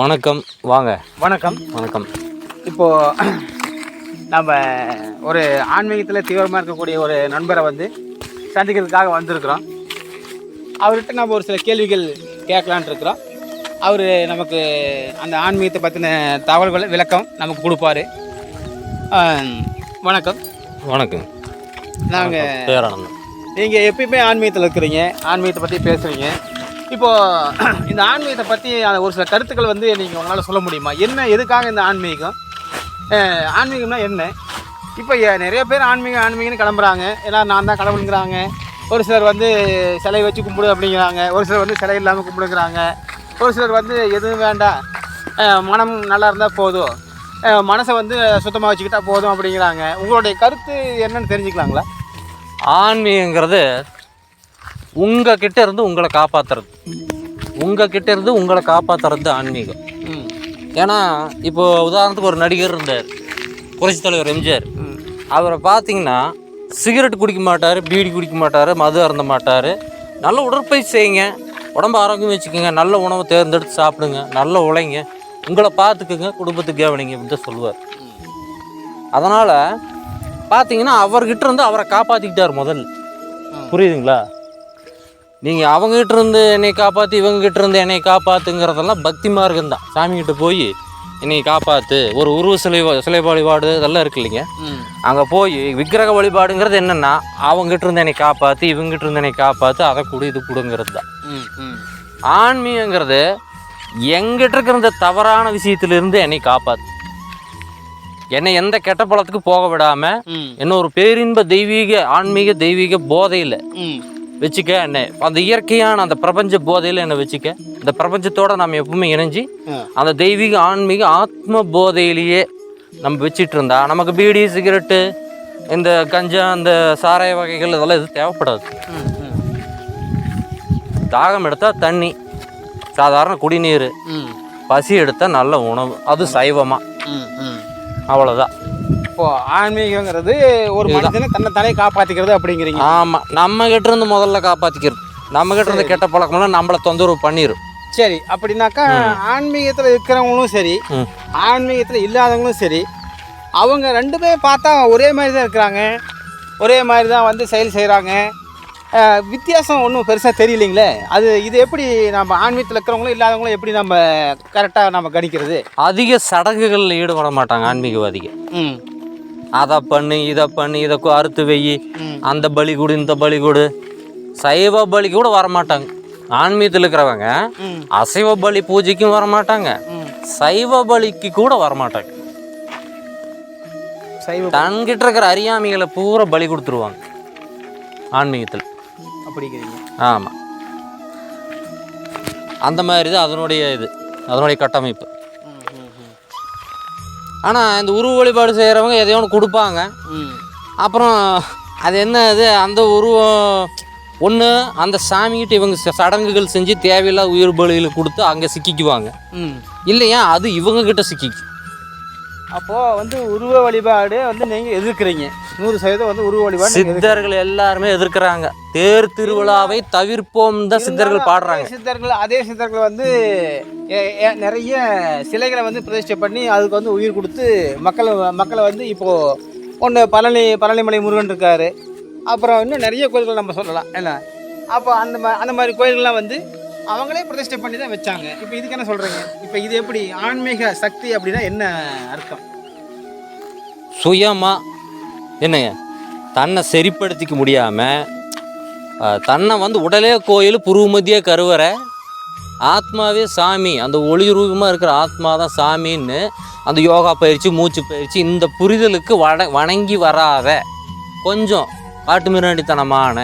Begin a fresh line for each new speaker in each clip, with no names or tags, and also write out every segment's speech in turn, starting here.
வணக்கம். வாங்க.
வணக்கம்.
வணக்கம்.
இப்போது நம்ம ஒரு ஆன்மீகத்தில் தீவிரமாக இருக்கக்கூடிய ஒரு நண்பரை வந்து சந்திக்கிறதுக்காக வந்திருக்கிறோம். அவர்கிட்ட நம்ம ஒரு சில கேள்விகள் கேட்கலான்ட்டு இருக்கிறோம். அவர் நமக்கு அந்த ஆன்மீகத்தை பற்றின தகவல்களை விளக்கம் நமக்கு கொடுப்பாரு. வணக்கம்.
வணக்கம்.
நாங்கள்
பேரானந்தம்
நீங்கள் எப்பயுமே ஆன்மீகத்தில் இருக்கிறீங்க. ஆன்மீகத்தை பற்றி பேசுகிறீங்க இப்போது இந்த ஆன்மீகத்தை பற்றி ஒரு சில கருத்துக்கள் வந்து நீங்கள் உங்களால் சொல்ல முடியுமா? என்ன எதுக்காக இந்த ஆன்மீகம்? ஆன்மீகம்னா என்ன? இப்போ நிறைய பேர் ஆன்மீகம் ஆன்மீகம்னு கிளம்புறாங்க. ஏன்னா நான் தான் கடவுளுங்கிறாங்க. ஒரு சிலர் வந்து சிலை வச்சு கும்பிடு அப்படிங்கிறாங்க. ஒரு சிலர் வந்து சிலை இல்லாமல் கும்பிடுங்கிறாங்க. ஒரு சிலர் வந்து எதுவும் வேண்டாம் மனம் நல்லா இருந்தால் போதும். மனசை வந்து சுத்தமாக வச்சுக்கிட்டா போதும் அப்படிங்கிறாங்க. உங்களுடைய கருத்து என்னன்னு தெரிஞ்சுக்கலாங்களா?
ஆன்மீகங்கிறது உங்கள் கிட்ட இருந்து உங்களை காப்பாற்றுறது உங்கள் கிட்ட இருந்து உங்களை காப்பாற்றுறது ஆன்மீகம். ஏன்னா இப்போ உதாரணத்துக்கு ஒரு நடிகர் இருந்தார். புரட்சி தலைவர் எம்ஜிஆர். அவரை பார்த்தீங்கன்னா சிகரெட் குடிக்க மாட்டார் பீடி குடிக்க மாட்டார் மது அருந்த மாட்டார். நல்ல உடற்பயிற்சி செய்யுங்க. உடம்பு ஆரோக்கியம் வச்சுக்கோங்க. நல்ல உணவை தேர்ந்தெடுத்து சாப்பிடுங்க. நல்ல உழைங்க. உங்களை பார்த்துக்குங்க. குடும்பத்துக்கு கவனிங்க அப்படின்னு தான் சொல்லுவார். அதனால் பார்த்தீங்கன்னா அவர்கிட்ட இருந்து அவரை காப்பாற்றிக்கிட்டார் முதல் புரியுதுங்களா? நீங்கள் அவங்ககிட்ட இருந்து என்னை காப்பாற்றி இவங்ககிட்ட இருந்து என்னை காப்பாற்றுங்கிறதெல்லாம் பக்தி மார்க்கம் தான் சாமிகிட்ட போய் என்னை காப்பாற்று ஒரு உருவ சிலை சிலை வழிபாடு இதெல்லாம் இருக்கு இல்லைங்க. அங்கே போய் விக்கிரக வழிபாடுங்கிறது என்னென்னா அவங்ககிட்ட இருந்து என்னை காப்பாற்றி இவங்ககிட்ட இருந்து என்னை காப்பாற்று அதை கொடு இது கொடுங்கிறது தான் ஆன்மீகங்கிறது எங்கிட்ட இருக்கிற இந்த தவறான விஷயத்திலிருந்து என்னை காப்பாற்று என்னை எந்த கெட்ட பழத்துக்கு போக விடாமல் என்ன ஒரு பேரின்ப தெய்வீக ஆன்மீக தெய்வீக போதையில் வச்சுக்க என்ன அந்த இயற்கையான அந்த பிரபஞ்ச போதையில் என்னை வச்சுக்க. இந்த பிரபஞ்சத்தோட நம்ம எப்பவுமே இணைஞ்சு. அந்த தெய்வீக ஆன்மீக ஆத்ம போதையிலேயே நம்ம வச்சிட்டு இருந்தா நமக்கு பீடி சிகரெட்டு இந்த கஞ்சா அந்த சாராய வகைகள் இதெல்லாம் எதுவும் தேவைப்படாது. தாகம் எடுத்தால் தண்ணி சாதாரண குடிநீர் பசி எடுத்தால் நல்ல உணவு அது சைவமாக அவ்வளோதான்
இப்போ ஆன்மீகங்கிறது ஒரு மனுஷனை தன்னை தானே காப்பாத்திக்கிறது அப்படிங்கிறீங்க.
ஆமாம் நம்ம கிட்ட இருந்து முதல்ல காப்பாற்றிக்கிறது நம்ம கிட்ட இருந்து கெட்ட பழக்கமெல்லாம் நம்மளை தொந்தரவு பண்ணிடும்
சரி அப்படின்னாக்கா ஆன்மீகத்தில் இருக்கிறவங்களும் சரி ஆன்மீகத்தில் இல்லாதவங்களும் சரி அவங்க ரெண்டு பேரும் பார்த்தா ஒரே மாதிரி தான் இருக்கிறாங்க. ஒரே மாதிரி தான் வந்து செயல் செய்கிறாங்க வித்தியாசம் ஒன்றும் பெருசாக தெரியலைங்களே? அது இது எப்படி நம்ம ஆன்மீகத்தில் இருக்கிறவங்களும் இல்லாதவங்களும் எப்படி நம்ம கரெக்டாக நம்ம கணிக்கிறது?
அதிக சடங்குகளில் ஈடுபட மாட்டாங்க ஆன்மீகவாதிகள்.
ம்.
அதை பண்ணு இதை பண்ணு இதை அறுத்து வெயி. அந்த பலி கொடு இந்த பலி கொடு. சைவ பலி கூட வரமாட்டாங்க. ஆன்மீகத்தில் இருக்கிறவங்க அசைவ பலி பூஜைக்கும் வரமாட்டாங்க. சைவ பலிக்கு கூட வரமாட்டாங்க. தன்கிட்ட இருக்கிற அறியாமைகளை பூரா பலி கொடுத்துருவாங்க. ஆன்மீகத்தில்.
அப்படிங்கிறீங்க
ஆமாம் அந்த மாதிரி தான் அதனுடைய இது அதனுடைய கட்டமைப்பு. ஆனால் இந்த உருவ வழிபாடு செய்கிறவங்க எதையோ ஒன்று கொடுப்பாங்க. அப்புறம் அது என்ன இது? அந்த உருவம் ஒன்று அந்த சாமிகிட்ட இவங்க சடங்குகள் செஞ்சு தேவையில்லாத உயிர் பலிகளை கொடுத்து அங்கே சிக்கிக்குவாங்க. இல்லையா? அது இவங்க கிட்ட சிக்கிக்கு
அப்போது வந்து உருவ வழிபாடு வந்து நீங்கள் எதிர்க்கிறீங்க. நூறு சதவீதம் வந்து உருவ வழிபாடு
சித்தர்கள் எல்லாருமே எதிர்க்கிறாங்க. தேர் திருவிழாவை தவிர்ப்போம் தான் சித்தர்கள் பாடுறாங்க.
சித்தர்கள் அதே சித்தர்கள் வந்து நிறைய சிலைகளை வந்து பிரதிஷ்டை பண்ணி அதுக்கு வந்து உயிர் கொடுத்து மக்களை மக்களை வந்து இப்போது ஒன்று பழனி பழனிமலை முருகன் இருக்காரு. அப்புறம் இன்னும் நிறைய கோயில்கள் நம்ம சொல்லலாம். என்ன? அப்போ அந்த மா அந்த மாதிரி கோயில்கள்லாம் வந்து அவங்களே பிரதிஷ்டை பண்ணி தான் வச்சாங்க. இப்போ இதுக்கு என்ன சொல்கிறீங்க இப்போ இது எப்படி ஆன்மீக சக்தி அப்படின்னா என்ன அர்த்தம்?
சுயமாக என்னங்க? தன்னை சரிப்படுத்திக்க முடியாமல் தன்னை வந்து உடலே கோயில் புருமதிய கருவறை ஆத்மாவே சாமி அந்த ஒளி ரூபமாக இருக்கிற ஆத்மா தான் சாமின்னு அந்த யோகா பயிற்சி மூச்சு பயிற்சி இந்த புரிதலுக்கு வட வணங்கி வராத கொஞ்சம் காட்டுமிராண்டித்தனமான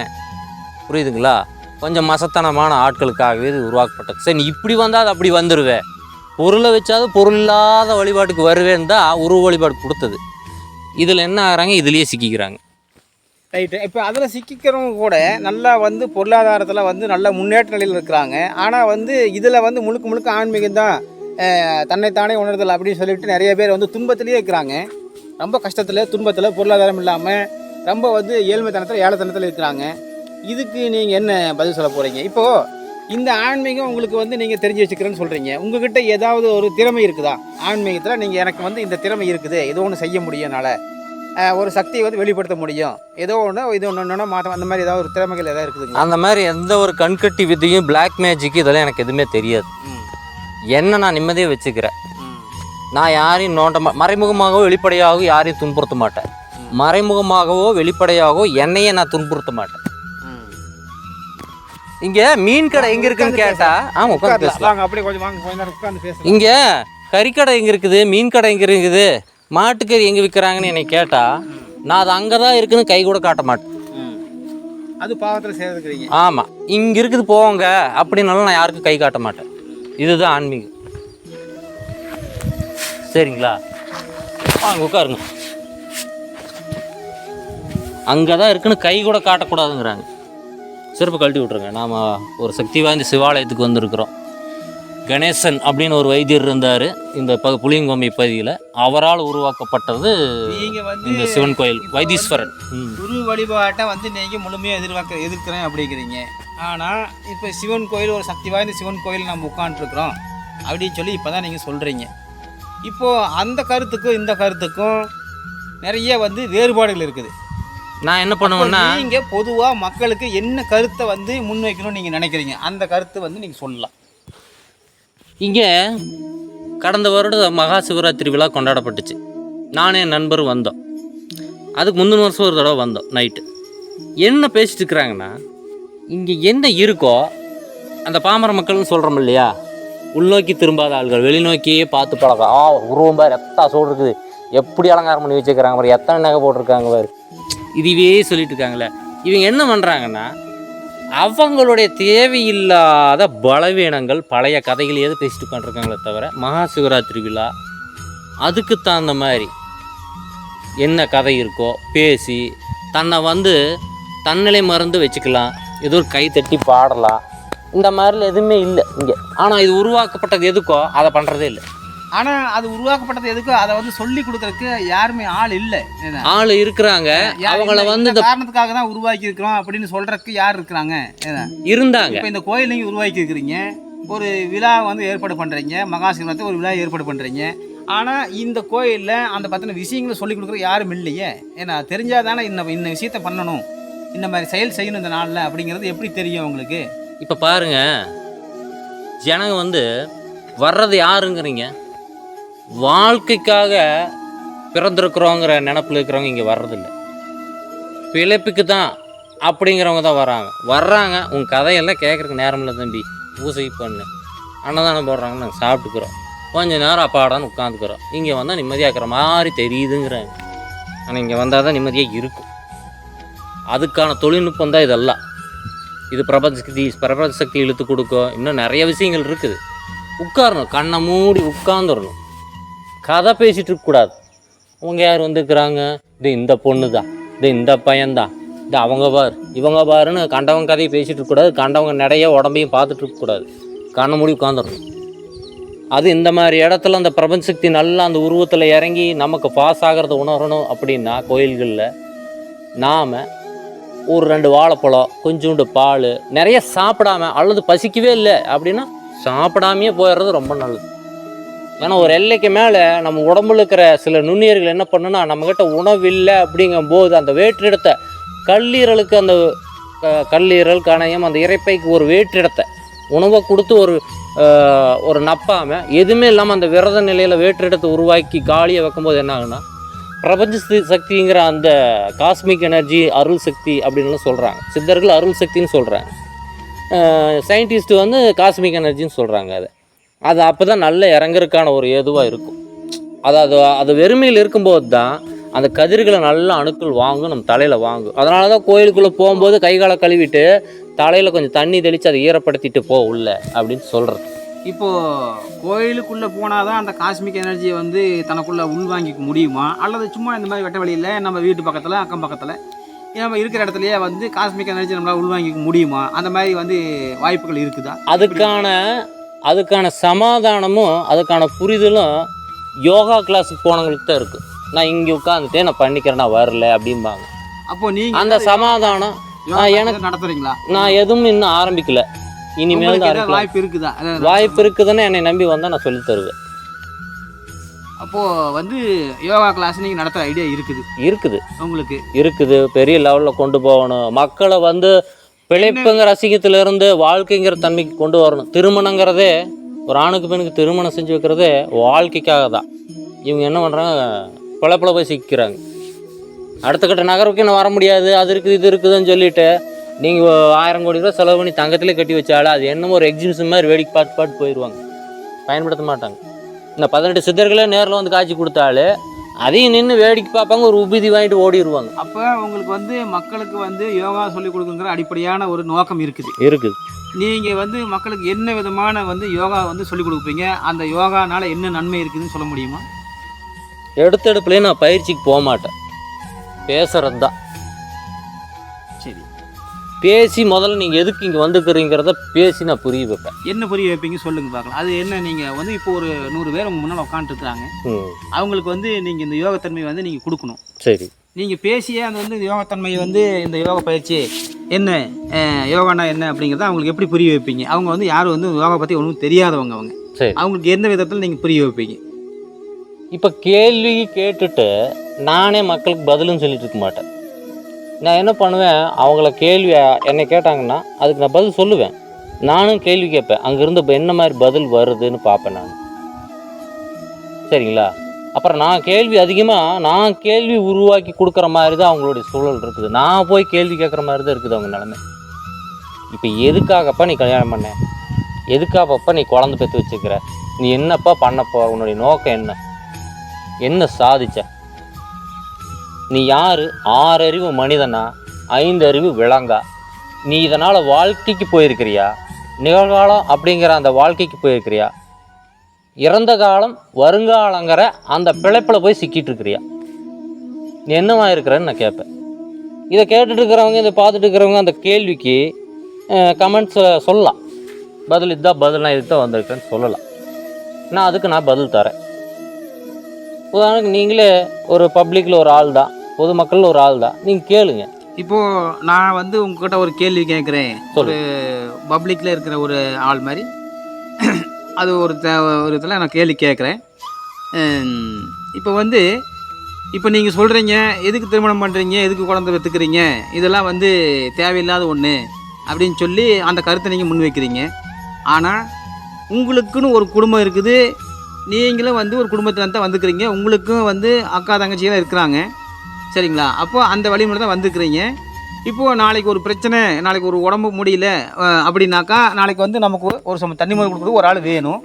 புரியுதுங்களா? கொஞ்சம் மசத்தனமான ஆட்களுக்காகவே இது உருவாக்கப்பட்டது. சரி நீ இப்படி வந்தால் அது அப்படி வந்துடுவேன் பொருளை வச்சாவது பொருள் இல்லாத வழிபாட்டுக்கு வருவேன் தான் உருவ வழிபாடு கொடுத்தது. இதில் என்ன ஆகிறாங்க? இதுலேயே சிக்கிக்கிறாங்க.
ரைட்டு இப்போ அதில் சிக்கிக்கிறவங்க கூட நல்லா வந்து பொருளாதாரத்தில் வந்து நல்ல முன்னேற்ற நிலையில் இருக்கிறாங்க. ஆனால் வந்து இதில் வந்து முழுக்க முழுக்க ஆன்மீகம் தான் தன்னைத்தானே உணர்தல் அப்படின்னு சொல்லிட்டு நிறைய பேர் வந்து துன்பத்திலேயே இருக்கிறாங்க. ரொம்ப கஷ்டத்தில் துன்பத்தில் பொருளாதாரம் இல்லாமல் ரொம்ப வந்து ஏழ்மைத்தனத்தில் ஏழைத்தனத்தில் இருக்கிறாங்க. இதுக்கு நீங்கள் என்ன பதில் சொல்ல போகிறீங்க இப்போது இந்த ஆன்மீகம் உங்களுக்கு வந்து நீங்கள் தெரிஞ்சு வச்சுக்கிறேன்னு சொல்கிறீங்க உங்ககிட்ட ஏதாவது ஒரு திறமை இருக்குதா? ஆன்மீகத்தில் நீங்கள் எனக்கு வந்து இந்த திறமை இருக்குது. ஏதோ ஒன்று செய்ய முடியும் என்னால் ஒரு சக்தியை வந்து வெளிப்படுத்த முடியும். ஏதோ ஒன்று இது ஒன்று ஒன்று மாற்றம் அந்த மாதிரி ஏதாவது ஒரு திறமைகள் ஏதாவது இருக்குதுங்களா?
அந்த மாதிரி எந்த ஒரு கண்கட்டி வித்தையும் பிளாக் மேஜிக் இதெல்லாம் எனக்கு எதுவுமே தெரியாது. என்ன நான் நிம்மதியாக வச்சுக்கிறேன். நான் யாரையும் நோண்ட மறைமுகமாகவோ வெளிப்படையாகவோ யாரையும் துன்புறுத்த மாட்டேன். மறைமுகமாகவோ வெளிப்படையாகவோ என்னையே நான் துன்புறுத்த மாட்டேன். இங்க மீன் கடை எங்க இருக்குன்னு கேட்டா ஆமா உட்காந்து. பேசலாம்.
அப்படியே கொஞ்சம் வாங்க கொஞ்ச நேரம் உட்காந்து பேசலாம்.
இங்க கறிக்கடை எங்க இருக்குது? மீன் கடை எங்க இருக்குது? மாட்டுக்கறி எங்க விற்கிறாங்கன்னு என்னை கேட்டா நான் அது அங்கதான் இருக்குன்னு கை கூட காட்ட மாட்டேன்.
அது பாவத்தில் சேர்த்துக்கிறீங்க
ஆமா. இங்க இருக்குது போங்க அப்படின்னாலும் நான் யாருக்கும் கை காட்ட மாட்டேன். இதுதான் ஆன்மீகம். சரிங்களா? வாங்க உட்காருங்க. அங்கே தான் இருக்குன்னு கை கூட காட்டக்கூடாதுங்கிறாங்க. செருப்பு கழட்டி விட்ருங்க நாம் ஒரு சக்தி வாய்ந்த சிவாலயத்துக்கு வந்திருக்கிறோம். கணேசன் அப்படின்னு ஒரு வைத்தியர் இருந்தார். இந்த ப புளியங்கொம்பை பகுதியில். அவரால் உருவாக்கப்பட்டது இந்த சிவன் கோயில் வைத்தீஸ்வரன்.
குரு வழிபாட்டை வந்து நீங்கள் முழுமையாக எதிர்பார்க்க எதிர்க்கிறேன் அப்படிங்கிறீங்க. ஆனால் இப்போ சிவன் கோயில் ஒரு சக்தி வாய்ந்த சிவன் கோயில் நம்ம உட்காந்துருக்குறோம் அப்படின்னு சொல்லி இப்போ தான் நீங்கள் சொல்கிறீங்க இப்போது அந்த கருத்துக்கும் இந்த கருத்துக்கும் நிறைய வந்து வேறுபாடுகள் இருக்குது.
நான் என்ன பண்ணுவேன்னா
நீங்கள் பொதுவாக மக்களுக்கு என்ன கருத்தை வந்து முன்வைக்கணும்னு நீங்கள் நினைக்கிறீங்க? அந்த கருத்து வந்து நீங்கள் சொல்லலாம்.
இங்கே கடந்த வருடம் மகா சிவராத்திரி விழா கொண்டாடப்பட்டுச்சு. நானே என் நண்பரும் வந்தோம். அதுக்கு முந்தின வருஷம் ஒரு தடவை வந்தோம் நைட்டு என்ன பேசிட்டு இருக்கிறாங்கன்னா இங்கே என்ன இருக்கோ அந்த பாமர மக்கள்னு சொல்கிறோம் இல்லையா? உள்நோக்கி திரும்பாத ஆள்கள் வெளிநோக்கியே பார்த்து பழக்கம் ஆ உருவம் பாரு எத்தா சோடு இருக்குது. எப்படி அலங்காரம் பண்ணி வச்சுக்கிறாங்க பாரு எத்தனை நகை போட்டிருக்காங்க பாரு. இதுவே சொல்லிட்டு இருக்காங்களே இவங்க என்ன பண்ணுறாங்கன்னா அவங்களுடைய தேவையில்லாத பலவீனங்கள் பழைய கதைகளையே பேசிட்டு உட்காந்துருக்காங்களே தவிர மகா சிவராத்திரி விழா அதுக்கு தகுந்த மாதிரி என்ன கதை இருக்கோ பேசி தன்னை வந்து தன்னிலை மறந்து வச்சுக்கலாம் ஏதோ ஒரு கை தட்டி பாடலாம். இந்த மாதிரிலாம் எதுவுமே இல்லை இங்கே. ஆனால் இது உருவாக்கப்பட்டது எதுக்கோ அதை பண்ணுறதே இல்லை.
ஆனால் அது உருவாக்கப்பட்டது எதுக்கோ? அதை வந்து சொல்லி கொடுக்கறதுக்கு யாருமே ஆள் இல்லை?
ஆள் இருக்கிறாங்க. அவங்கள வந்து
இந்த காரணத்துக்காக தான் உருவாக்கி இருக்கிறோம் அப்படின்னு சொல்றதுக்கு யார் இருக்கிறாங்க?
இருந்தாங்க.
இப்போ இந்த கோயில் நீங்கள் உருவாக்கி இருக்கிறீங்க. ஒரு விழா வந்து ஏற்பாடு பண்ணுறீங்க மகா சிவராத்திரி ஒரு விழா ஏற்பாடு பண்ணுறீங்க ஆனால் இந்த கோயிலில் அந்த பற்றின விஷயங்களை சொல்லி கொடுக்குற யாரும் இல்லையே. ஏன்னா தெரிஞ்சால் தானே இந்த இந்த விஷயத்த பண்ணணும். இந்த மாதிரி செயல் செய்யணும் இந்த நாளில் அப்படிங்கிறது எப்படி தெரியும் உங்களுக்கு?
இப்போ பாருங்க. ஜனங்க வந்து வர்றது யாருங்கிறீங்க? வாழ்க்கைக்காக பிறந்திருக்கிறோங்கிற நினப்பில் இருக்கிறவங்க இங்கே வர்றதில்லை. பிழைப்புக்கு தான் அப்படிங்கிறவங்க தான் வராங்க. வர்றாங்க உன் கதையெல்லாம் கேட்குறக்கு நேரம் இல்லை தம்பி. பூசை பண்ணு. அன்னதானம் போடுறாங்க நாங்கள் சாப்பிட்டுக்கிறோம். கொஞ்ச நேரம் அப்பாடான்னு உட்காந்துக்கிறோம். இங்கே வந்தால் நிம்மதியாக இருக்கிற மாதிரி தெரியுதுங்கிறாங்க. ஆனால் இங்கே வந்தால் தான் நிம்மதியாக இருக்கும். அதுக்கான தொழில்நுட்பம் தான் இதெல்லாம். இது பிரபஞ்ச சக்தி பிரபஞ்ச சக்தி இழுத்து கொடுக்கும். இன்னும் நிறைய விஷயங்கள் இருக்குது. உட்காரணும். கண்ணை மூடி உட்காந்துடணும் கதை பேசிகிட்டு இருக்கக்கூடாது அவங்க யார் வந்துருக்குறாங்க? இது இந்த பொண்ணு தான் இது இந்த பையன்தான். இது அவங்க பார். இவங்க பாருன்னு கண்டவங்க கதையை பேசிகிட்டு இருக்கக்கூடாது கண்டவங்க நிறைய உடம்பையும் பார்த்துட்டு இருக்கக்கூடாது கண்ணை மூடி உட்காந்துடணும் அது இந்த மாதிரி இடத்துல அந்த பிரபஞ்ச சக்தி நல்லா அந்த உருவத்தில் இறங்கி நமக்கு பாஸ் ஆகிறத உணரணும் அப்படின்னா கோயில்களில் நாம் ஒரு ரெண்டு வாழைப்பழம் கொஞ்சோண்டு பால் நிறைய சாப்பிடாம அல்லது பசிக்கவே இல்லை அப்படின்னா சாப்பிடாமையே போயிடுறது ரொம்ப நல்லது. ஏன்னா ஒரு எல்லைக்கு மேலே நம்ம உடம்புல இருக்கிற சில நுண்ணுயிர்கள் என்ன பண்ணுன்னா நம்மக்கிட்ட உணவு இல்லை அப்படிங்கும்போது அந்த வேற்றிடத்தை கல்லீரலுக்கு அந்த க- கல்லீரல் கணையம் அந்த இறைப்பைக்கு ஒரு வேற்றிடத்தை உணவை கொடுத்து ஒரு ஒரு நப்பாமல் எதுவுமே இல்லாமல் அந்த விரத நிலையில் வேற்றிடத்தை உருவாக்கி காலியை வைக்கும்போது என்ன ஆகுன்னா பிரபஞ்ச சக்திங்கிற அந்த காஸ்மிக் எனர்ஜி அருள் சக்தி அப்படின்னு சொல்கிறாங்க சித்தர்கள் அருள் சக்தின்னு சொல்கிறாங்க சயின்டிஸ்ட் வந்து காஸ்மிக் எனர்ஜின்னு சொல்கிறாங்க அதை. அது அப்போ தான் நல்ல இறங்குறதுக்கான ஒரு ஏதுவாக இருக்கும். அதாவது அது வெறுமையில் இருக்கும்போது தான் அந்த கதிர்களை நல்ல அணுக்கள் வாங்கும் நம்ம தலையில் வாங்கும். அதனால தான் கோயிலுக்குள்ளே போகும்போது கை காலை கழுவிட்டு தலையில் கொஞ்சம் தண்ணி தெளித்து அதை ஈரப்படுத்திட்டு போ உள்ள அப்படின்னு சொல்கிறது
இப்போ கோயிலுக்குள்ளே போனால் தான் அந்த காஸ்மிக் எனர்ஜியை வந்து தனக்குள்ளே உள்வாங்கிக்க முடியுமா? அல்லது சும்மா இந்த மாதிரி வெட்ட வழியில் நம்ம வீட்டு பக்கத்தில் அக்கம் பக்கத்தில் நம்ம இருக்கிற இடத்துலயே வந்து காஸ்மிக் எனர்ஜி நம்மளால் உள்வாங்கிக்க முடியுமா? அந்த மாதிரி வந்து வாய்ப்புகள் இருக்குதா?
அதுக்கான அதுக்கான சமாதானமும் அதுக்கான புரிதலும் யோகா கிளாஸுக்கு போனவங்களுக்கு தான் இருக்குது நான் இங்கே உட்காந்துட்டே நான் பண்ணிக்கிறேன் நான் வரல அப்படிம்பாங்க.
அப்போ நீங்க
அந்த சமாதானம்
யோகா
எனக்கு-
நடத்துறீங்களா?
நான் எதுவும் இன்னும் ஆரம்பிக்கல. இனிமேல் தான்
வாய்ப்பு இருக்குதா?
வாய்ப்பு இருக்குதுன்னு என்னை நம்பி வந்தால் நான் சொல்லி தருவேன்.
அப்போ வந்து யோகா கிளாஸ் நீங்க நடத்துற ஐடியா இருக்குது.
இருக்குது.
உங்களுக்கு?
இருக்குது. பெரிய லெவலில் கொண்டு போகணும். மக்களை வந்து பிழைப்புங்கிற அசிங்கத்திலிருந்து வாழ்க்கைங்கிற தன்மைக்கு கொண்டு வரணும். திருமணங்கிறதே ஒரு ஆணுக்கு பெண்ணுக்கு திருமணம் செஞ்சு வைக்கிறதே வாழ்க்கைக்காக தான் இவங்க என்ன பண்ணுறாங்க பிழப்பில் போய் சிக்கிறாங்க அடுத்த கட்ட நகர்வுக்கு இன்னும் வர முடியாது. அது இருக்குது இது இருக்குதுன்னு சொல்லிட்டு நீங்கள் ஆயிரம் கோடி ரூபா செலவு பண்ணி தங்கத்திலே கட்டி வச்சாலும் அது என்னமோ ஒரு எக்ஸிபிஷன் மாதிரி வேடிக்கை பார்த்து பார்த்து போயிடுவாங்க பயன்படுத்த மாட்டாங்க. இந்த பதினெட்டு சித்தர்களே நேரில் வந்து காட்சி கொடுத்தாலே அதையும் நின்று வேடிக்கை பார்ப்பாங்க ஒரு உபதி வாங்கிட்டு ஓடிடுவாங்க
அப்போ உங்களுக்கு வந்து மக்களுக்கு வந்து யோகா சொல்லி கொடுக்குங்கிற அடிப்படையான ஒரு நோக்கம் இருக்குது.
இருக்குது.
நீங்க வந்து மக்களுக்கு என்ன விதமான வந்து யோகா வந்து சொல்லி கொடுப்பீங்க? அந்த யோகானால என்ன நன்மை இருக்குதுன்னு சொல்ல முடியுமா?
எடுத்தெடுப்புலேயே நான் பயிற்சிக்கு போக மாட்டேன். பேசுறது தான் பேசி முதல்ல நீங்கள் எதுக்கு இங்கே வந்துக்கிறீங்கிறத பேசி நான் புரிய வைப்பேன்.
என்ன புரிய வைப்பீங்க சொல்லுங்க பார்க்கலாம். அது என்ன நீங்க வந்து இப்போ ஒரு நூறு பேர் உங்க முன்னால் உட்காந்துருக்குறாங்க அவங்களுக்கு வந்து நீங்க இந்த யோகத்தன்மையை வந்து நீங்க கொடுக்கணும்.
சரி.
நீங்க பேசியே அந்த வந்து இந்த யோகத்தன்மையை வந்து இந்த யோகா பயிற்சி என்ன யோகானா என்ன அப்படிங்கிறத அவங்களுக்கு எப்படி புரிய வைப்பீங்க? அவங்க வந்து யாரும் வந்து யோகா பத்தி ஒன்றும் தெரியாதவங்க அவங்க.
சரி.
அவங்களுக்கு எந்த விதத்தில் நீங்க புரிய வைப்பீங்க?
இப்போ கேள்வி கேட்டுட்டு நானே மக்களுக்கு பதிலும் சொல்லிட்டு இருக்க மாட்டேன். நான் என்ன பண்ணுவேன் அவங்கள கேள்வி என்னை கேட்டாங்கன்னா அதுக்கு நான் பதில் சொல்லுவேன். நானும் கேள்வி கேட்பேன். அங்கேருந்து இப்போ என்ன மாதிரி பதில் வருதுன்னு பார்ப்பேன் நான். சரிங்களா? அப்புறம் நான் கேள்வி அதிகமாக நான் கேள்வி உருவாக்கி கொடுக்குற மாதிரி தான் அவங்களுடைய சூழல் இருக்குது. நான் போய் கேள்வி கேட்குற மாதிரி தான் இருக்குது அவங்க நிலமை. இப்போ எதுக்காகப்பா நீ கல்யாணம் பண்ண? எதுக்காகப்பா நீ குழந்தை பெற்று வச்சுக்கிற நீ என்னப்பா பண்ணப்போ உன்னுடைய நோக்கம் என்ன? என்ன சாதிச்ச? நீ யாரு? ஆறறிவு மனிதனா? ஐந்து அறிவு விலங்கா? நீ இதனால் வாழ்க்கைக்கு போயிருக்கிறியா? நிகழ்காலம் அப்படிங்கிற அந்த வாழ்க்கைக்கு போயிருக்கிறியா? இறந்த காலம் வருங்காலங்கிற அந்த பிழைப்பில் போய் சிக்கிட்டு இருக்கிறியா நீ என்னவா இருக்கிறன்னு நான் கேட்பேன். இதை கேட்டுட்டு இருக்கிறவங்க இதை பார்த்துட்டு இருக்கிறவங்க அந்த கேள்விக்கு கமெண்ட்ஸில் சொல்லலாம். பதில் இதுதான் பதில் நான் இதுதான் வந்திருக்கேன்னு சொல்லலாம். நான் அதுக்கு நான் பதில் தரேன். உதாரணத்துக்கு நீங்களே ஒரு பப்ளிக்கில் ஒரு ஆள் தான் பொதுமக்கள் ஒரு ஆள் தான். நீங்கள் கேளுங்க.
இப்போ நான் வந்து உங்ககிட்ட ஒரு கேள்வி கேட்குறேன் ஒரு பப்ளிக்ல இருக்கிற ஒரு ஆள் மாதிரி அது ஒரு த ஒரு இதில் நான் கேள்வி கேட்குறேன் இப்போ வந்து இப்போ நீங்கள் சொல்கிறீங்க எதுக்கு திருமணம் பண்ணுறீங்க எதுக்கு குழந்தை பெற்றுக்கிறீங்க இதெல்லாம் வந்து தேவையில்லாத ஒன்று அப்படின்னு சொல்லி அந்த கருத்தை நீங்கள் முன்வைக்கிறீங்க. ஆனால் உங்களுக்குன்னு ஒரு குடும்பம் இருக்குது நீங்களும் வந்து ஒரு குடும்பத்தில் தான் வந்துக்கிறீங்க உங்களுக்கும் வந்து அக்கா தங்கச்சியெல்லாம் இருக்கிறாங்க. சரிங்களா? அப்போது அந்த வழிமுறை தான் வந்துருக்குறீங்க. இப்போது நாளைக்கு ஒரு பிரச்சனை நாளைக்கு ஒரு உடம்பு முடியல அப்படின்னாக்கா நாளைக்கு வந்து நமக்கு ஒரு- சம தண்ணி மொழி கொடுக்குறது ஒரு ஆள் வேணும்.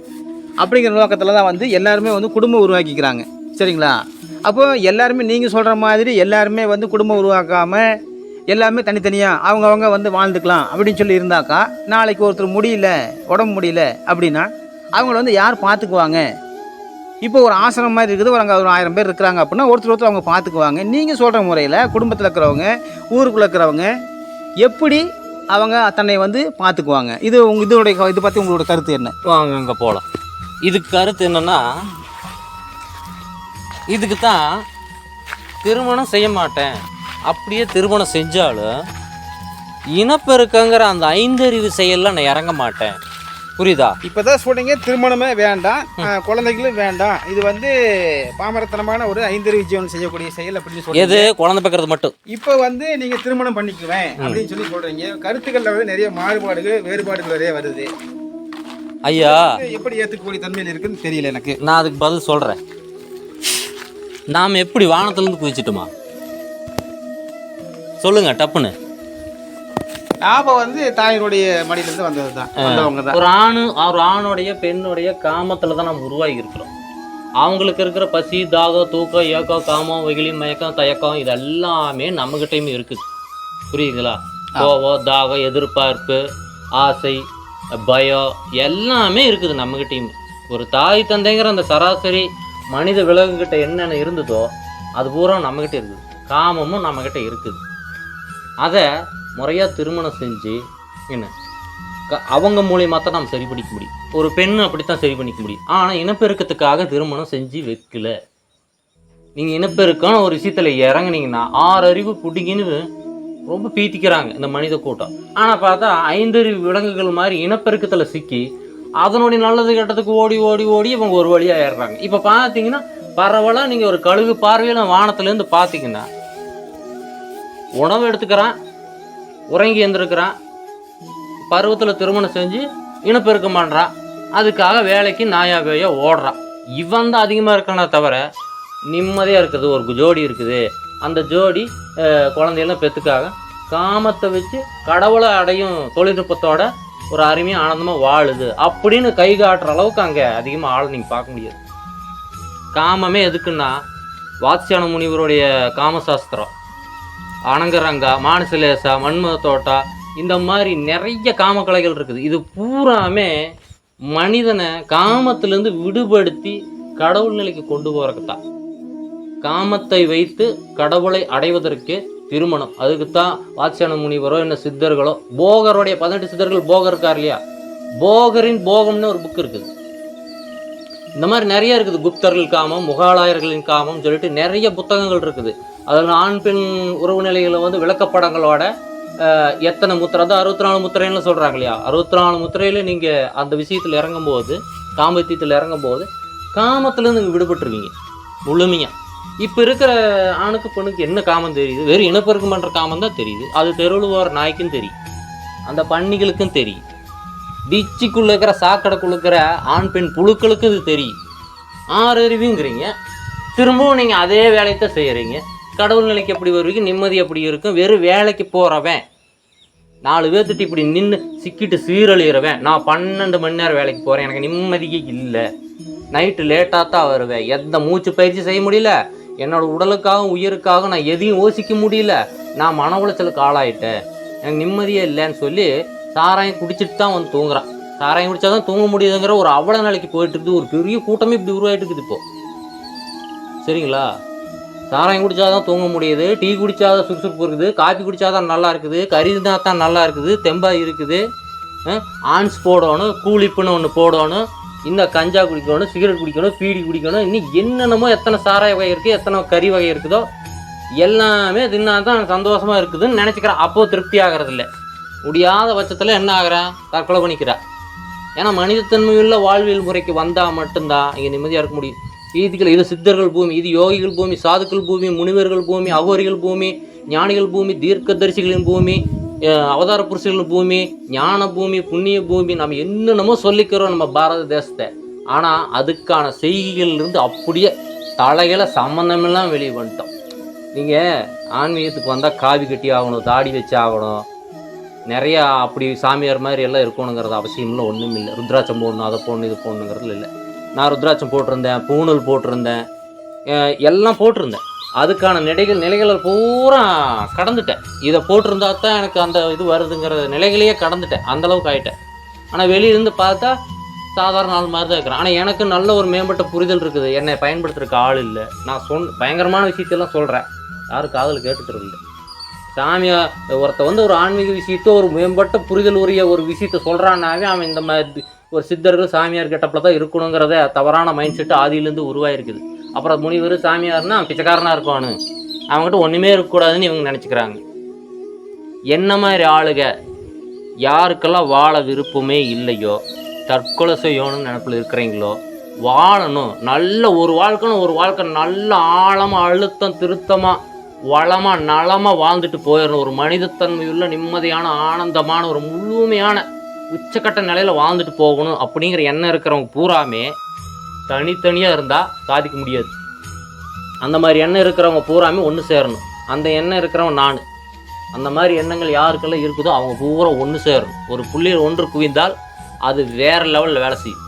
அப்படிங்கிற நோக்கத்தில் தான் வந்து எல்லாருமே வந்து குடும்பம் உருவாக்கிக்கிறாங்க. சரிங்களா? அப்போது எல்லாருமே நீங்கள் சொல்கிற மாதிரி எல்லாருமே வந்து குடும்பம் உருவாக்காமல் எல்லாமே தனித்தனியாக அவங்கவங்க வந்து வாழ்ந்துக்கலாம் அப்படின்னு சொல்லி இருந்தாக்கா நாளைக்கு ஒருத்தர் முடியல உடம்பு முடியல அப்படின்னா அவங்கள வந்து யார் பார்த்துக்குவாங்க? இப்போ ஒரு ஆசிரமம் மாதிரி இருக்குது ஒரு அங்கே ஒரு ஆயிரம் பேர் இருக்கிறாங்க அப்படின்னா ஒருத்தர் ஒருத்தர் அவங்க பார்த்துக்குவாங்க. நீங்கள் சொல்கிற முறையில் குடும்பத்தில் இருக்கிறவங்க ஊருக்குள்ளே இருக்கிறவங்க எப்படி அவங்க தன்னை வந்து பார்த்துக்குவாங்க? இது உங்கள் இதோடைய இது பற்றி உங்களோட கருத்து என்ன?
வாங்க அங்கே போகலாம் இதுக்கு கருத்து என்னென்னா இதுக்கு தான் திருமணம் செய்ய மாட்டேன். அப்படியே திருமணம் செஞ்சாலும் இனப்பெருக்கங்கிற அந்த ஐந்தறிவு செயலில் நான் இறங்க மாட்டேன். புரியுதா?
இப்போ தான் சொல்றீங்க திருமணமே வேண்டாம் குழந்தைகளும் வேண்டாம். இது வந்து பாமரத்தனமான ஒரு ஐந்தறிவு ஜீவன் செய்யக்கூடிய செயல் அப்படின்னு
எது?
சொல்லி
குழந்தை பெக்கிறது மட்டும்.
இப்போ வந்து நீங்கள் திருமணம் பண்ணிக்குவேன் அப்படின்னு சொல்லி சொல்கிறீங்க கருத்துக்களில் வந்து நிறைய மாறுபாடுகள் வேறுபாடுகள் நிறைய வருது.
ஐயா.
எப்படி ஏற்றுக்கக்கூடிய தன்மையில் இருக்குன்னு தெரியல எனக்கு.
நான் அதுக்கு பதில் சொல்கிறேன் நாம் எப்படி வானத்துலேருந்து குதிச்சிட்டுமா? சொல்லுங்க டப்புன்னு.
லாபம் வந்து தாயினுடைய மடியிலேருந்து வந்தது தான் வந்தவங்க தான்
ஒரு ஆணு ஒரு ஆணுடைய பெண்ணுடைய காமத்தில் தான் நம்ம உருவாகி இருக்கிறோம். அவங்களுக்கு இருக்கிற பசி தாகம் தூக்கம் ஏக்கம் காமம் வெகுளி மயக்கம் தயக்கம் இது எல்லாமே நம்மகிட்டயுமே இருக்குது. புரியுதுங்களா? கோவம் தாகம் எதிர்பார்ப்பு ஆசை பயம் எல்லாமே இருக்குது நம்மகிட்டயுமே. ஒரு தாய் தந்தைங்கிற அந்த சராசரி மனித விலங்குகிட்ட என்னென்ன இருந்ததோ அது பூரா நம்மகிட்ட இருக்குது. காமமும் நம்மகிட்ட இருக்குது. அதை முறையாக திருமணம் செஞ்சு என்ன? க- அவங்க மூலியமாக தான் நம்ம சரி பண்ணிக்க முடியும். ஒரு பெண் அப்படித்தான் சரி பண்ணிக்க முடியும். ஆனால் இனப்பெருக்கத்துக்காக திருமணம் செஞ்சு வைக்கல. நீங்கள் இனப்பெருக்கம் ஒரு விஷயத்தில் இறங்குனீங்கன்னா ஆறு அறிவு பிடிங்கின்னு ரொம்ப பீத்திக்கிறாங்க இந்த மனித கூட்டம். ஆனால் பார்த்தா ஐந்தறிவு விலங்குகள் மாதிரி இனப்பெருக்கத்தில் சிக்கி அதனுடைய நல்லது கெட்டதுக்கு ஓடி ஓடி ஓடி இவங்க ஒரு வழியாக ஏறுறாங்க. இப்போ பார்த்தீங்கன்னா பரவலாக நீங்கள் ஒரு கழுகு பார்வையில் வானத்துலேருந்து பார்த்தீங்கன்னா உணவு எடுத்துக்கிறான் உறங்கி எழுந்திருக்கிறான் பருவத்தில் திருமணம் செஞ்சு இனப்பெருக்கம் பண்ணுறான் அதுக்காக வேலைக்கு நாயா பேயா ஓடுறான் இவன் தான் அதிகமாக இருக்கானே தவிர நிம்மதியாக இருக்குது ஒரு ஜோடி இருக்குது. அந்த ஜோடி குழந்தைகளும் குழந்தையெல்லாம் பெற்றுக்காக காமத்தை வச்சு கடவுளை அடையும் தொழில்நுட்பத்தோட ஒரு அருமையாக ஆனந்தமாக வாழுது. அப்படின்னு கை காட்டுற அளவுக்கு அங்கே அதிகமாக ஆள் நீங்கள் பார்க்க முடியாது. காமமே எதுக்குன்னா வாத்சியான முனிவருடைய காமசாஸ்திரம். அனங்கரங்கா மானசலேசா மன்மத தோட்டா இந்த மாதிரி நிறைய காமக்கலைகள் இருக்குது. இது பூராமே மனிதனை காமத்திலேருந்து விடுபடுத்தி கடவுள் நிலைக்கு கொண்டு போறதுக்கு தான் காமத்தை வைத்து கடவுளை அடைவதற்கு திருமணம். அதுக்கு தான் வாட்சியான முனிவரோ என்ன சித்தர்களோ போகருடைய பதினெட்டு சித்தர்கள் போகர் இருக்கார் இல்லையா? போகரின் போகம்னு ஒரு புக் இருக்குது. இந்த மாதிரி நிறைய இருக்குது. குப்தர்கள் காமம் முகாலாயர்களின் காமம் சொல்லிட்டு நிறைய புத்தகங்கள் இருக்குது. அதில் ஆண் பெண் உறவு நிலைகளை வந்து விளக்கப்படங்களோட எத்தனை முத்திரை? தான் அறுபத்தி நாலு முத்திரைன்னு சொல்கிறாங்க இல்லையா? அறுபத்தி நாலு முத்திரையில் நீங்கள் அந்த விஷயத்தில் இறங்கும்போது காமத்தியத்தில் இறங்கும்போது காமத்துலேருந்து நீங்கள் விடுபட்டுருவீங்க. முழுமையாக இப்போ இருக்கிற ஆணுக்கு பெண்ணுக்கு என்ன காமம் தெரியுது? வெறும் இனப்பெருக்கம் பண்ணுற காமம் தான் தெரியுது. அது தெருவில் போகிற நாய்க்கும் தெரியும். அந்த பன்னிகளுக்கும் தெரியும். பீச்சுக்குள்ளே இருக்கிற சாக்கடைக்குள்ள இருக்கிற ஆண் பெண் புழுக்களுக்கும் இது தெரியும். ஆறு அறிவுங்கிறீங்க திரும்பவும் நீங்கள் அதே வேலையை தான் செய்கிறீங்க கடவுள் நிலைக்கு எப்படி வருவீங்க நிம்மதி எப்படி இருக்கும். வெறும் வேலைக்கு போகிறவன் நாலு பேர்த்துட்டு இப்படி நின்று சிக்கிட்டு சீரழிகிறவன் நான் பன்னெண்டு மணி நேரம் வேலைக்கு போகிறேன் எனக்கு நிம்மதியே இல்லை. நைட்டு லேட்டாக தான் வருவேன். எந்த மூச்சு பயிற்சி செய்ய முடியல. என்னோட உடலுக்காகவும் உயிருக்காகவும் நான் எதையும் யோசிக்க முடியல. நான் மன உளைச்சலுக்கு ஆளாயிட்டேன். எனக்கு நிம்மதியே இல்லைன்னு சொல்லி சாராயம் குடிச்சிட்டு தான் வந்து தூங்குறான். சாராயம் குடிச்சா தான் தூங்க முடியுதுங்கிற ஒரு அவல நிலைக்கு போயிட்டு இருக்குது. ஒரு பெரிய கூட்டமே இப்படி உருவாயிட்டு இருக்குது இப்போது சரிங்களா? சாராயம் குடித்தாதான் தூங்க முடியுது டீ குடிச்சாதான் சுறுசுறுப்பு இருக்குது காஃபி குடிச்சாதான் நல்லா இருக்குது கறி தான் நல்லா இருக்குது தெம்பா இருக்குது ஆன்ஸ் போடணும் கூலிப்புன்னு ஒன்று போடணும் இந்த கஞ்சா குடிக்கணும் சிகரெட் குடிக்கணும் பீடி குடிக்கணும் இன்னும் என்னென்னமோ எத்தனை சாராய வகை இருக்குது எத்தனை கறி வகை இருக்குதோ எல்லாமே தின்னா தான் சந்தோஷமாக இருக்குதுன்னு நினச்சிக்கிறேன். அப்போ திருப்தி ஆகிறதில்ல. முடியாத பட்சத்தில் என்ன ஆகிறேன் தற்கொலை பண்ணிக்கிறேன் ஏன்னா மனிதத்தன்மையுள்ள வாழ்வியல் முறைக்கு வந்தால் மட்டும்தான் இங்கே நிம்மதியாக இருக்க முடியும். இதுகள் இது சித்தர்கள் பூமி இது யோகிகள் பூமி சாதுக்கள் பூமி முனிவர்கள் பூமி அகோரிகள் பூமி ஞானிகள் பூமி தீர்க்கதரிசிகளின் பூமி அவதார புருஷர்கள் பூமி ஞான பூமி புண்ணிய பூமி நம்ம என்னென்னமோ சொல்லிக்கிறோம் நம்ம பாரத தேசத்தை. ஆனால் அதுக்கான செய்கிகள்லருந்து அப்படியே தலைகளை சம்மந்தமெல்லாம் வெளியே வந்துட்டோம். நீங்கள் ஆன்மீகத்துக்கு வந்தால் காவி கட்டி ஆகணும் தாடி வச்சு ஆகணும். நிறையா அப்படி சாமியார் மாதிரி எல்லாம் இருக்கணுங்கிறது அவசியம் இல்லை ஒன்றும் இல்லை ருத்ராட்சம் போடணும் அதை போடணும் இது போடணுங்கிறது இல்லை. நான் ருத்ராட்சம் போட்டிருந்தேன் பூணூல் போட்டிருந்தேன் எல்லாம் போட்டிருந்தேன். அதுக்கான நிலைகள் நிலைகளை பூரா கடந்துட்டேன். இதை போட்டிருந்தா தான் எனக்கு அந்த இது வருதுங்கிற நிலைகளையே கடந்துட்டேன். அந்தளவுக்கு ஆகிட்டேன் ஆயிட்டேன். ஆனால் வெளியிலேருந்து பார்த்தா சாதாரண ஆள் மாதிரி தான் இருக்கிறேன். ஆனால் எனக்கு நல்ல ஒரு மேம்பட்ட புரிதல் இருக்குது. என்னை பயன்படுத்துறதுக்கு ஆள் இல்லை. நான் சொன் பயங்கரமான விஷயத்தெல்லாம் சொல்கிறேன் யாரும் காதில் கேட்டுட்டு இல்லை. சாமியா ஒருத்த வந்து ஒரு ஆன்மீக விஷயத்த ஒரு மேம்பட்ட புரிதல் உரிய ஒரு விஷயத்த சொல்கிறான்னாவே அவன் இந்த மாதிரி ஒரு சித்தர்கள் சாமியார் கெட்டப்பில் தான் இருக்கணுங்கிறத தவறான மைண்ட் செட்டு ஆதியிலேருந்து உருவாயிருக்குது. அப்புறம் முனிவர் சாமியார்னா பிச்சைக்காரனாக இருக்கானு அவங்ககிட்ட ஒன்றுமே இருக்கக்கூடாதுன்னு இவங்க நினச்சிக்கிறாங்க. என்ன மாதிரி ஆளுக? யாருக்கெல்லாம் வாழ விருப்பமே இல்லையோ தற்கொலை செய்யணும்னு நினப்பில் இருக்கிறீங்களோ வாழணும். நல்ல ஒரு வாழ்க்கைன்னு ஒரு வாழ்க்கை நல்ல ஆழமாக அழுத்தம் திருத்தமாக வளமாக நலமாக வாழ்ந்துட்டு போயிடணும். ஒரு மனிதத்தன்மையுள்ள நிம்மதியான ஆனந்தமான ஒரு முழுமையான உச்சக்கட்ட நிலையில் வாழ்ந்துட்டு போகணும் அப்படிங்கிற எண்ணம் இருக்கிறவங்க பூராமே தனித்தனியாக இருந்தால் சாதிக்க முடியாது. அந்த மாதிரி எண்ணம் இருக்கிறவங்க பூராமே ஒன்று சேரணும். அந்த எண்ணம் இருக்கிறவன் நான். அந்த மாதிரி எண்ணங்கள் யாருக்கெல்லாம் இருக்குதோ அவங்க பூரா ஒன்று சேரணும். ஒரு புள்ளியில் ஒன்று குவிந்தால் அது வேறு லெவலில் வேலை செய்யும்.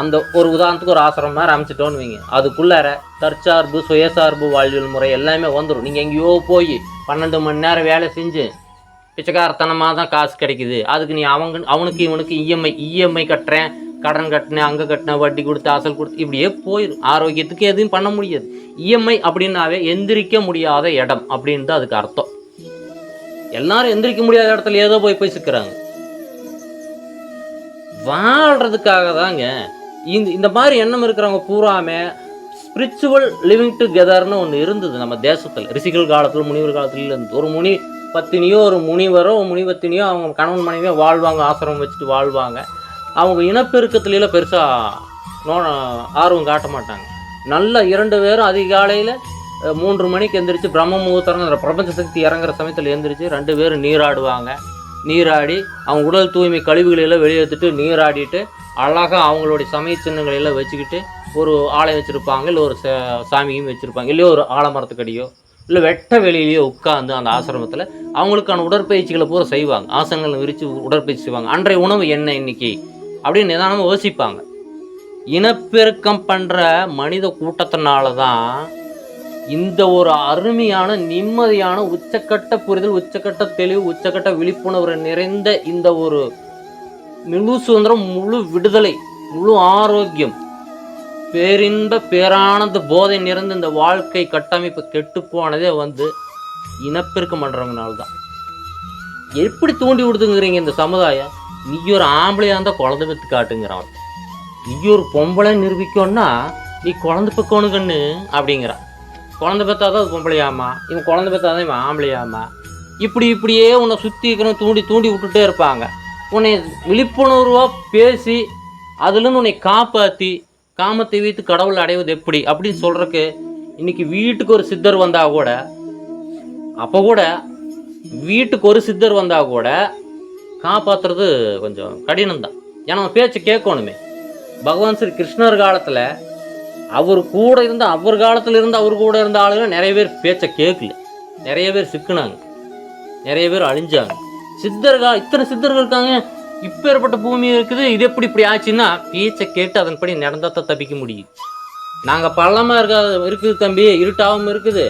அந்த ஒரு உதாரணத்துக்கு ஒரு ஆசிரமம் மாதிரி அமைச்சிட்டோன்னு வைங்க. அதுக்குள்ளார தற்சார்பு சுயசார்பு வாழ்வியல் முறை எல்லாமே வந்துடும் நீங்கள் எங்கேயோ போய் பன்னெண்டு மணி நேரம் வேலை செஞ்சு பிச்சைக்காரத்தனமாக தான் காசு கிடைக்குது. அதுக்கு நீ அவங்க அவனுக்கு இவனுக்கு இஎம்ஐ இஎம்ஐ கட்டுறேன். கடன் கட்டினேன் அங்கே கட்டினேன் வட்டி கொடுத்து அசல் கொடுத்து இப்படியே போயிடும் ஆரோக்கியத்துக்கு எதுவும் பண்ண முடியாது. இஎம்ஐ அப்படின்னாவே எந்திரிக்க முடியாத இடம் அப்படின்னு தான் அதுக்கு அர்த்தம். எல்லாரும் எந்திரிக்க முடியாத இடத்துல ஏதோ போய் போய் சிக்கிறாங்க வாழ்கிறதுக்காக தாங்க. இந்த இந்த மாதிரி எண்ணம் இருக்கிறவங்க பூராமே ஸ்பிரிச்சுவல் லிவிங் டுகெதர்னு ஒன்று இருந்தது நம்ம தேசத்தில். ரிஷிகள் காலத்தில் முனிவர் காலத்துல இருந்து ஒரு முனி பத்தினியோ ஒரு முனிவரோ முனிவத்தினியோ அவங்க கணவன் மனைவியோ வாழ்வாங்க ஆசிரமம் வச்சுட்டு வாழ்வாங்க. அவங்க இனப்பெருக்கத்துலாம் பெருசாக நோ ஆர்வம் காட்ட மாட்டாங்க. நல்ல இரண்டு பேரும் அதிகாலையில் மூன்று மணிக்கு எந்திரிச்சு பிரம்ம மூத்தரங்கிற பிரபஞ்ச சக்தி இறங்குற சமயத்தில் எந்திரிச்சு ரெண்டு பேரும் நீராடுவாங்க. நீராடி அவங்க உடல் தூய்மை கழிவுகளெல்லாம் வெளியேற்றிட்டு நீராடிட்டு அழகாக அவங்களுடைய சமய சின்னங்களை எல்லாம் வச்சுக்கிட்டு ஒரு ஆலயம் வச்சுருப்பாங்க இல்லை ஒரு ச- சாமியும் வச்சுருப்பாங்க இல்லையோ ஒரு ஆலமரத்துக்கடியோ. இல்லை வெட்ட வெளியிலேயே உட்காந்து அந்த ஆசிரமத்தில் அவங்களுக்கான உடற்பயிற்சிகளை பூரா செய்வாங்க. ஆசனங்களை விரித்து உடற்பயிற்சி செய்வாங்க. அன்றைய உணவு என்ன இன்னைக்கு? அப்படின்னு நிதானமாக யோசிப்பாங்க. இனப்பெருக்கம் பண்ணுற மனித கூட்டத்தினால தான் இந்த ஒரு அருமையான நிம்மதியான உச்சக்கட்ட புரிதல் உச்சக்கட்ட தெளிவு உச்சக்கட்ட விழிப்புணர்வு நிறைந்த இந்த ஒரு முழு சுதந்திரம் முழு விடுதலை முழு ஆரோக்கியம் பேரின்ப பேரானந்த போதை நிறைந்த இந்த வாழ்க்கை கட்டமைப்பு கெட்டு போனதே வந்து இனப்பெருக்கம் பண்ணுறவங்கனால தான் எப்படி தூண்டி விடுதுங்கிறீங்க இந்த சமுதாயம்? நீ ஒரு ஆம்பளையாக இருந்தால் குழந்தை பெற்று காட்டுங்கிறான். நீ ஒரு பொம்பளை நிரூபிக்கணும்னா நீ குழந்தை பெக்கணும் கண்ணு அப்படிங்கிறான். குழந்தை பெற்றாதான் அது பொம்பளையாமா இவன் குழந்தை பெற்றாதான் இவன் ஆம்பளையாமா இப்படி இப்படியே உன்னை சுற்றி இருக்கிறவன் தூண்டி தூண்டி விட்டுட்டே இருப்பாங்க. உன்னை விழிப்புணர்வாக பேசி அதுலேருந்து உன்னை காப்பாற்றி காமத்தை வைத்து கடவுள் அடைவது எப்படி? அப்படின்னு சொல்கிறக்கு இன்னைக்கு வீட்டுக்கு ஒரு சித்தர் வந்தால் கூட அப்போ கூட வீட்டுக்கு ஒரு சித்தர் வந்தால் கூட காப்பாற்றுறது கொஞ்சம் கடினம்தான். ஏன்னா அவன் பேச்சை கேட்கணுமே. பகவான் ஸ்ரீ கிருஷ்ணர் காலத்தில் அவர் கூட இருந்த அவர் காலத்தில் இருந்து அவர் கூட இருந்த ஆளுங்க நிறைய பேர் பேச்சை கேட்கல. நிறைய பேர் சிக்கினாங்க. நிறைய பேர் அழிஞ்சாங்க. சித்தர்கள் இத்தனை சித்தர்கள் இருக்காங்க. இப்பேற்பட்ட பூமி இருக்குது இது எப்படி இப்படி ஆச்சுன்னா பேச்சை கேட்டு அதன்படி நடந்தால் தான் தப்பிக்க முடியும். நாங்கள் பள்ளமாக இருக்கா இருக்குது தம்பி இருட்டாகவும் இருக்குது.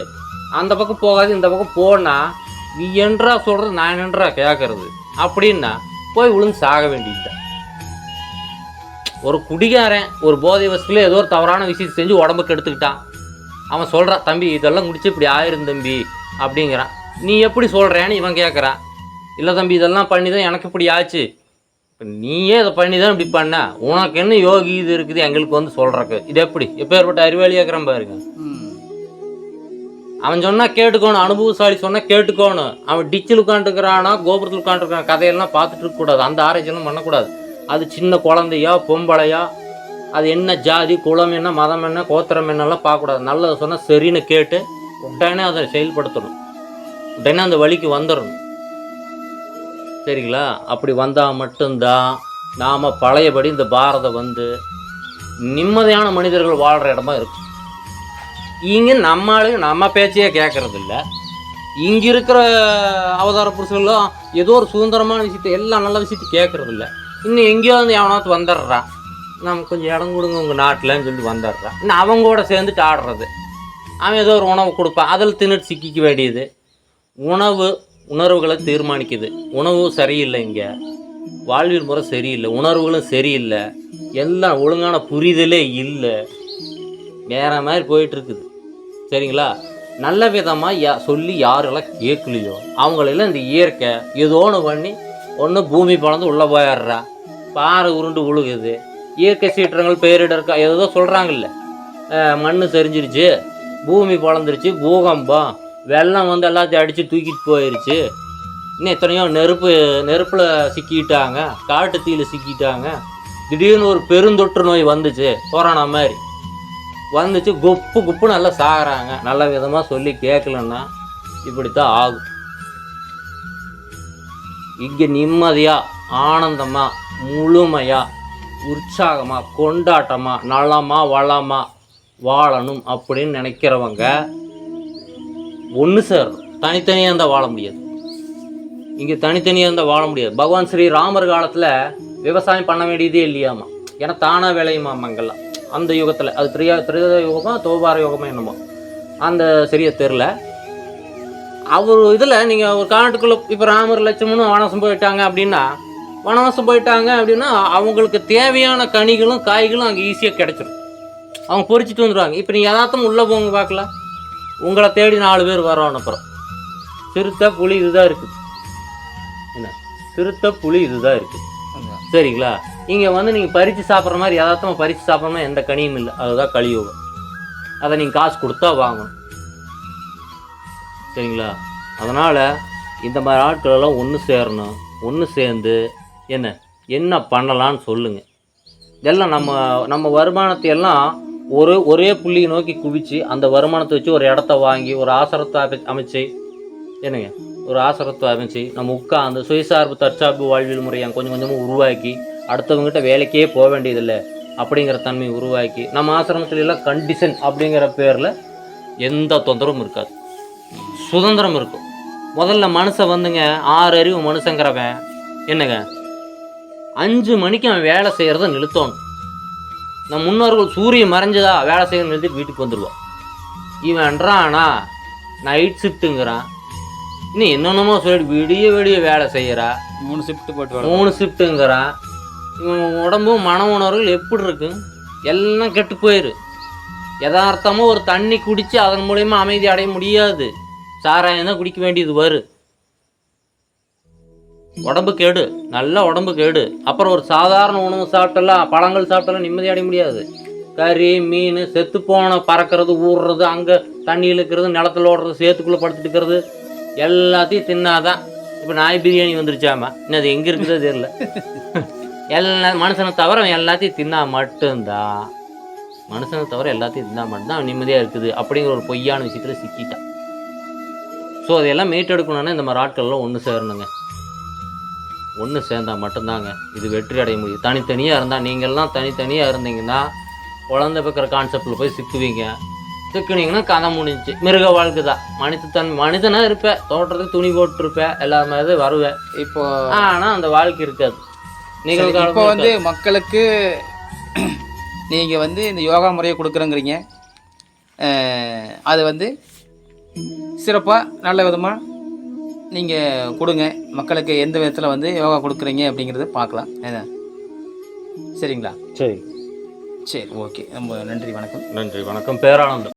அந்த பக்கம் போகாது இந்த பக்கம் போனால் நீ என்றா சொல்கிறது நான் என்றா கேட்கறது அப்படின்னா போய் விழுந்து சாக வேண்டியதுதான். ஒரு குடிகாரன் ஒரு போதை வசதியில் ஏதோ ஒரு தவறான விஷயத்தை செஞ்சு உடம்புக்கு எடுத்துக்கிட்டான் அவன் சொல்கிறான் தம்பி இதெல்லாம் குடிச்சு இப்படி ஆயிரும் தம்பி அப்படிங்கிறான். நீ எப்படி சொல்கிறேன்னு இவன் கேட்குறான் இல்லை தம்பி இதெல்லாம் பண்ணி தான் எனக்கு இப்படி ஆச்சு. நீயே இதை பண்ணி தான் இப்படி பண்ண. உனக்கு என்ன யோகி இது இருக்குது எங்களுக்கு வந்து சொல்றக்கு. இது எப்படி? எப்பேற்பட்ட அறிவாளியாக்குறான் பாருங்க. அவன் சொன்னா கேட்டுக்கோணும் அனுபவசாலி சொன்னா கேட்டுக்கோணும். அவன் டிச்சில் உட்காந்துருக்கிறானா கோபுரத்தில் உட்காந்துருக்கான் கதையெல்லாம் பார்த்துட்டு இருக்கக்கூடாது அந்த ஆராய்ச்சியெல்லாம் பண்ணக்கூடாது. அது சின்ன குழந்தையா பொம்பளையா அது என்ன ஜாதி குலம் என்ன மதம் என்ன கோத்திரம் என்னெல்லாம் பார்க்கக்கூடாது. நல்லதை சொன்னால் சரின்னு கேட்டு உடனே அதை செயல்படுத்தணும். உடனே அந்த வழிக்கு வந்துடணும். சரிங்களா? அப்படி வந்தால் மட்டும்தான் நாம் பழையபடி இந்த பாரதம் வந்து நிம்மதியான மனிதர்கள் வாழ்கிற இடமா இருக்கும் இங்கே நம்ம ஆளுங்க நம்ம பேச்சையே கேட்குறதில்ல இங்கே இருக்கிற அவதார புருஷர்களும் ஏதோ ஒரு சுதந்திரமான விஷயத்த எல்லா நல்ல விஷயத்தையும் கேட்குறதில்ல இன்னும் எங்கேயோ வந்து எவனாவது வந்துடுறான் நம்ம கொஞ்சம் இடம் கொடுங்க உங்கள் நாட்டில்னு சொல்லி வந்துடுறான் இன்னும் அவங்க கூட சேர்ந்துட்டு ஆடுறது. அவன் ஏதோ ஒரு உணவு கொடுப்பான். அதில் தின்னுட்டு சிக்கிக்க வேண்டியது. உணவு உணர்வுகளை தீர்மானிக்குது. உணவு சரியில்லை இங்கே. வாழ்வியல் முறை சரியில்லை. உணர்வுகளும் சரியில்லை. எல்லாம் ஒழுங்கான புரிதலே இல்லை. வேற மாதிரி போயிட்டுருக்குது. சரிங்களா? நல்ல விதமாக யா சொல்லி யாரெல்லாம் கேட்கலையோ அவங்களெல்லாம் இந்த இயற்கை ஏதோ ஒன்று பண்ணி ஒன்று பூமி பழந்து உள்ளே போயிடுறா. பாறை உருண்டு உழுகுது. இயற்கை சீற்றங்கள் பேரிடர் ஏதோ சொல்கிறாங்கல்ல மண் சரிஞ்சிருச்சு பூமி பழந்துருச்சு பூகம்பம். வெள்ளம் வந்து எல்லாத்தையும் அடித்து தூக்கிட்டு போயிடுச்சு இன்னும் எத்தனையோ நெருப்பு நெருப்பில் சிக்கிட்டாங்க. காட்டு தீயில் சிக்கிட்டாங்க. திடீர்னு ஒரு பெருந்தொற்று நோய் வந்துச்சு கொரோனா மாதிரி. வந்துச்சு குப்பு குப்பு நல்லா சாகிறாங்க. நல்ல விதமாக சொல்லி கேட்கலன்னா இப்படித்தான் ஆகும். இங்கே நிம்மதியாக ஆனந்தமாக முழுமையாக உற்சாகமாக கொண்டாட்டமாக நலமாக வளமாக வாழணும் அப்படின்னு நினைக்கிறவங்க ஒன்று சேரணும் தனித்தனியாக இருந்தால் வாழ முடியாது. இங்கே தனித்தனியாக இருந்தால் வாழ முடியாது. பகவான் ஸ்ரீ ராமர் காலத்தில் விவசாயம் பண்ண வேண்டியதே இல்லையாமா? ஏன்னா தானாக விளையுமாம் அங்கெல்லாம் அந்த யுகத்தில். அது திரியா திரித யுகமா தோபார யுகமாக என்னமோ. அந்த சரியா தெரில அவர் இதில் நீங்கள் ஒரு காட்டுக்குள்ளே இப்போ ராமர் லட்சுமணும் வனவாசம் போயிட்டாங்க அப்படின்னா வனவாசம் போயிட்டாங்க அப்படின்னா அவங்களுக்கு தேவையான கனிகளும் காய்களும் அங்கே ஈஸியாக கிடச்சிடும் அவங்க பொறிச்சிட்டு வந்துடுவாங்க இப்போ நீங்கள் யதார்த்தம் உள்ளே போங்க பார்க்கலாம். உங்களை தேடி நாலு பேர் வரோம் அப்புறம். சிறுத்தை புலி இதுதான் இருக்குது என்ன? சிறுத்தை புலி இதுதான் இருக்குது சரிங்களா? இங்கே வந்து நீங்கள் பறித்து சாப்பிட்ற மாதிரி யதார்த்தமாக பறித்து சாப்பிட்ற மாதிரி எந்த கனியும் இல்லை. அதுதான் கலியுகம். அதை நீங்கள் காசு கொடுத்தா வாங்கணும். சரிங்களா? அதனால் இந்த மாதிரி ஆட்கள் எல்லாம் ஒன்று சேரணும். ஒன்று சேர்ந்து என்ன? என்ன பண்ணலான்னு சொல்லுங்கள் இதெல்லாம் நம்ம நம்ம வருமானத்தை எல்லாம் ஒரு ஒரே புள்ளியை நோக்கி குவிச்சு அந்த வருமானத்தை வச்சு ஒரு இடத்த வாங்கி ஒரு ஆசரத்தை அமை- அமைச்சு என்னங்க? ஒரு ஆசரத்தை அமைச்சு நம்ம உட்காந்து சுயசார்பு தற்சார்பு வாழ்வியல் முறையை கொஞ்சம் கொஞ்சமாக உருவாக்கி அடுத்தவங்ககிட்ட வேலைக்கே போக வேண்டியதில்லை அப்படிங்கிற தன்மையை உருவாக்கி நம்ம ஆசிரமத்துல எல்லாம் கண்டிஷன் அப்படிங்கிற பேரில் எந்த தொந்தரவும் இருக்காது. சுதந்திரம் இருக்கும். முதல்ல மனுஷன் வந்துங்க ஆறு அறிவு மனுஷங்கிறவன் என்னங்க? அஞ்சு மணிக்கு அவன் வேலை செய்கிறத நிறுத்தணும். நம் முன்னோர்கள் சூரியன் மறைஞ்சதா வேலை செய்ய நிறுத்திட்டு வீட்டுக்கு வந்துடுவான் இவன்றானா நைட் ஷிஃப்ட்டுங்கிறான் இன்னும் என்னென்னமோ சொல்லி விடிய விடிய வேலை செய்கிறா
மூணு ஷிஃப்ட் போட்டு
மூணு ஷிஃப்ட்டுங்கிறான் இவன் உடம்பும் மன உணர்வுகள் எப்படி இருக்கு? எல்லாம் கெட்டு போயிரு. யதார்த்தமாக ஒரு தண்ணி குடித்து அதன் மூலயமா அமைதி அடைய முடியாது. சாராயம் தான் குடிக்க வேண்டியது வரும் உடம்பு கேடு. நல்ல உடம்பு கேடு. அப்புறம் ஒரு சாதாரண உணவு சாப்பிட்டலாம் பழங்கள் சாப்பிட்டலாம் நிம்மதி அடைய முடியாது. கறி மீன் செத்து போன பறக்கிறது ஊறுறது அங்கே தண்ணி இழுக்கிறது நிலத்துல ஓடுறது சேத்துக்குள்ளே படுத்துட்டு இருக்கிறது எல்லாத்தையும் தின்னாதான் இப்போ நாய் பிரியாணி வந்துருச்சாமா? இன்னும் அது எங்கே இருக்குதோ தெரியல. எல்லா மனுஷனை தவிர எல்லாத்தையும் தின்னா மட்டும்தான். மனுஷனை தவிர எல்லாத்தையும் தின்னா மட்டும்தான் நிம்மதியாக இருக்குது அப்படிங்கிற ஒரு பொய்யான விஷயத்தில் சிக்கிட்டான். ஸோ அதையெல்லாம் மீட்டெடுக்கணும்னா இந்த மாதிரி ஆட்கள்லாம் ஒன்று சேரணுங்க. ஒன்று சேர்ந்தா மட்டும்தாங்க. இது வெற்றி அடைய முடியும். தனித்தனியாக இருந்தால் நீங்கள்லாம் தனித்தனியாக இருந்தீங்கன்னா குழந்தை பிறக்கிற கான்செப்டில் போய் சிக்குவீங்க. சிக்குனீங்கன்னா கதை முடிஞ்சுச்சு. மிருக வாழ்க்கை தான் மனித தன் மனிதனாக இருப்பேன் தோட்டத்துக்கு துணி போட்டிருப்பேன் எல்லா மாதிரி வருவேன்
இப்போ
ஆனால் அந்த வாழ்க்கை இருக்காது. நிகழ்காலம்
இப்போ வந்து மக்களுக்கு நீங்க வந்து இந்த யோகா முறையை கொடுக்குறேங்கிறீங்க. அது வந்து சிறப்பாக நல்ல விதமாக நீங்கள் கொடுங்க. மக்களுக்கு எந்த விதத்தில் வந்து யோகா கொடுக்குறீங்க அப்படிங்கிறத பார்க்கலாம். என்ன? சரிங்களா?
சரி.
சரி ஓகே. ரொம்ப நன்றி வணக்கம்.
நன்றி வணக்கம். பேரானந்தம்.